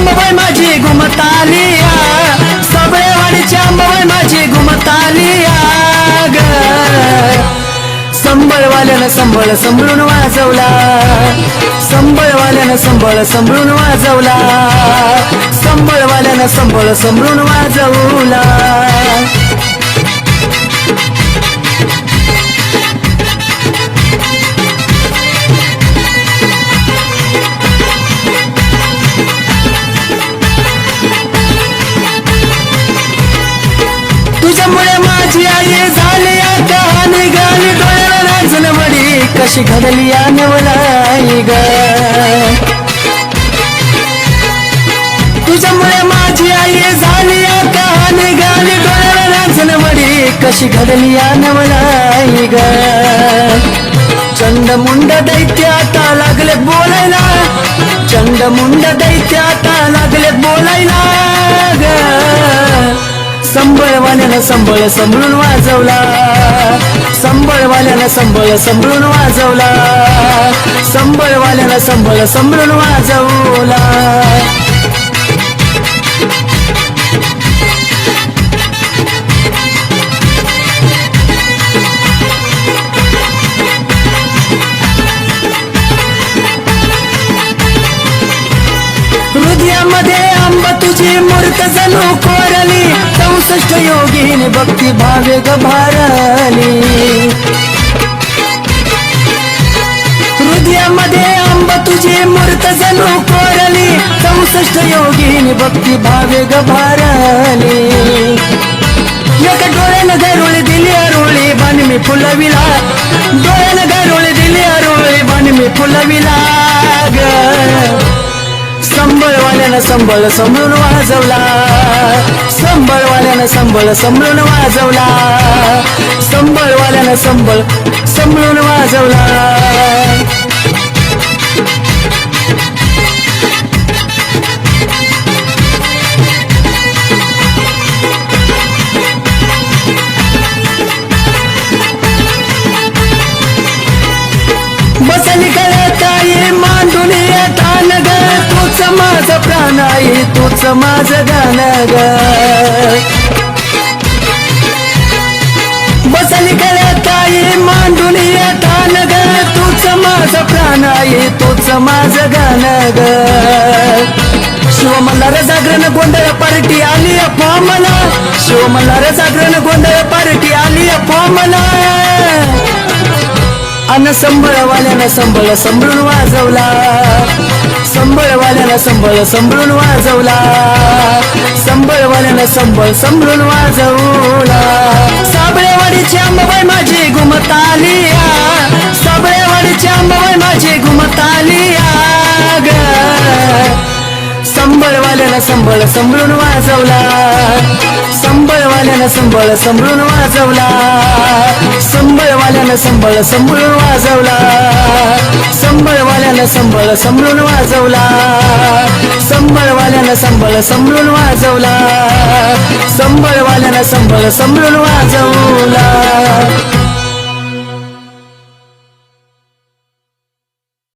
अंबाबाई माझी घुमतालिया सबळेवाडीची अंबाबाई माझी घुमतालिया ग. संबळवाल्यानं संबळ संभळून वाजवला. संबळवाल्यानं संबळ संभळून वाजवला. संबळवाल्यानं संबळ संभळून वाजवला. कशी घडली या नवलाई ग. तुझ्यामुळे माझी आई झाली आता निघाली डोळ्याला नाचन मडी कशी घडली या नवलाई ग. चंद मुंड दैत्य आता लागले बोलायला. चंड मुंड दैत्य आता लागले बोलायला ग. संबळवाल्यानं संबळ संभळून वाजवला. संबळवाल्यानं संबळ संभळून वाजवला. संबळवाल्यानं संबळ संभळून वाजवला. हृदयामध्ये आंब तुझी मूर्त जणू कोरली. चौसष्ट योगीने भक्ती भावे ग आंब तुझी मूर्त जणू कोरली. चौसष्ट योगीने भक्ती भावे गभारली. एक डोळ्यानं गरुळ दिली अरुळी बाण मी फुलविला. डोळ्यानं गरुळ दिली अरुळी बाण मी फुलविला ग. संबळवाल्यानं संबळ संभळून वाजवला. संबळवाल्यानं संबळ संभळून वाजवला. संबळवाल्यानं संबळ संभळून वाजवला. बसली गळ्यात मांडून येतान ग तूच माझ प्राणाई तूच माझ गाण ग. बसली गळ्यात मांडून येतान ग तूच माझ प्राणाई तूच माझ गाण ग. शिव मल्हार जागरण गोंधळ पार्टी आली मला शिव मल्हार जागरण गोंधळ अन संबळवाल्यानं संबळ संभळून वाजवला. संबळवाल्यानं संबळ संभळून वाजवला. संबळवाल्यानं संबळ संभळून वाजवला. साबळेवाडीची अंबाबाई माझी घुमताली साबळेवाडीची अंबाबाई माझी घुमताली ग. संबळवाल्यानं संबळ संभळून वाजवला. संबळवाल्यानं संबळ संभळून वाजवला. संबळवाल्यानं संबळ संभळून वाजवला. संबळवाल्यानं संबळ संभळून वाजवला. संबळवाल्यानं संबळ संभळून वाजवला. संबळवाल्यानं संबळ संभळून वाजवला.